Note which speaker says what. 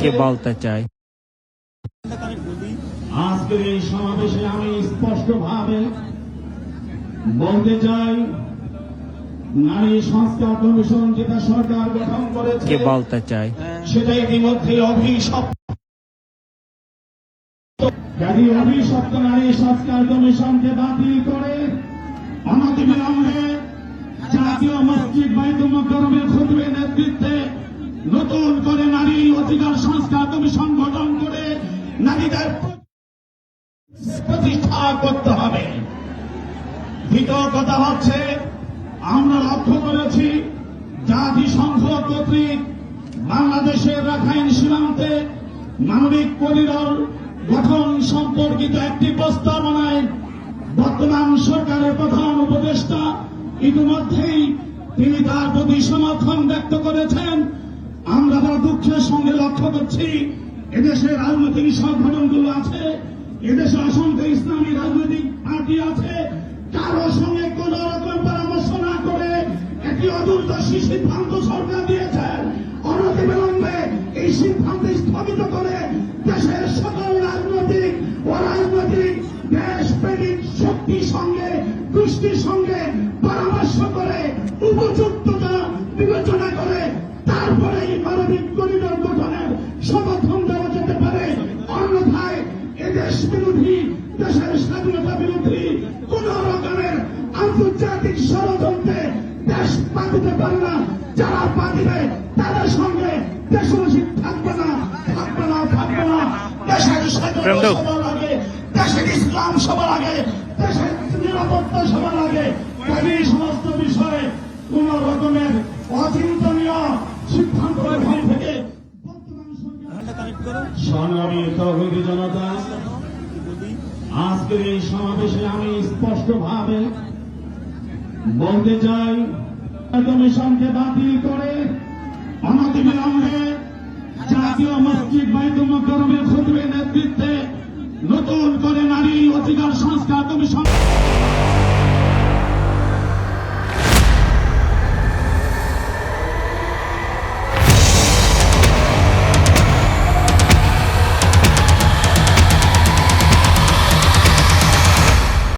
Speaker 1: কে বলতে চাই
Speaker 2: আজকের এই সমাবেশে আমি স্পষ্টভাবে বলতে চাই নারী সংস্কার কমিশন যেটা সরকার গঠন করেছে
Speaker 1: কে বলতে চাই
Speaker 2: সেটা ইতিমধ্যে অভিশপ্ত। যদি অভিশপ্ত নারী সংস্কার কমিশনকে বাতিল করে অনতিবিলম্বে জাতীয় মসজিদ বাইতুল মোকাররমের খুতবের নেতৃত্বে নতুন করে নারী অধিকার সংস্কার কমিশন গঠন করে নারীদের প্রতিষ্ঠা করতে হবে। দ্বিতীয় কথা হচ্ছে, আমরা লক্ষ্য করেছি, জাতিসংঘ কর্তৃক বাংলাদেশের রাখাইন সীমান্তে মানবিক করিডর গঠন সম্পর্কিত একটি প্রস্তাবনায় বর্তমান সরকারের প্রধান উপদেষ্টা ইতিমধ্যেই তিনি তার প্রতি সমর্থন ব্যক্ত করেছেন। দুঃখের সঙ্গে লক্ষ্য করছি এদেশের রাজনৈতিক সংগঠনগুলো আছে, এদেশে অসংখ্য ইসলামী রাজনৈতিক পার্টি আছে, কারও সঙ্গে কোন রকম পরামর্শ না করে একটি অদূরদর্শী সিদ্ধান্ত সরকার দিয়েছেন অনতিবিলম্বে এই সিদ্ধান্ত স্থগিত করে দেশের সকল রাজনৈতিক অরাজনৈতিক দেশপ্রেমিক শক্তির সঙ্গে, গোষ্ঠীর সঙ্গে পরামর্শ করে উপযুক্ততা বিবেচনা করে তারপরে এই মানবিক করিডোর গঠনের সমর্থন দেওয়া যেতে পারে অন্যথায় বিরোধী দেশের স্বাধীনতা বিরোধী কোন রকমের আন্তর্জাতিক ষড়যন্ত্রে দেশ পা দিতে পারে না। যারা পা দিবে তাদের সঙ্গে দেশবাসী থাকবে না থাকবে না থাকবে না। দেশের স্বাধীনতা সবার আগে দেশের ইসলাম সবার আগে দেশের নিরাপত্তা সবার আগে। এই সমস্ত বিষয়ে কোন রকমের অচিন্তনীয় সিদ্ধান্ত থেকে বর্তমান সংগ্রামী তহবিল জনতা। আজকের এই সমাবেশে আমি স্পষ্টভাবে বলতে চাই কমিশনকে বাতিল করে অনতিবিলম্বে জাতীয় মসজিদ বাইতুল মোকাররমের খুতবের নেতৃত্বে নতুন করে নারী অধিকার সংস্কার কমিশন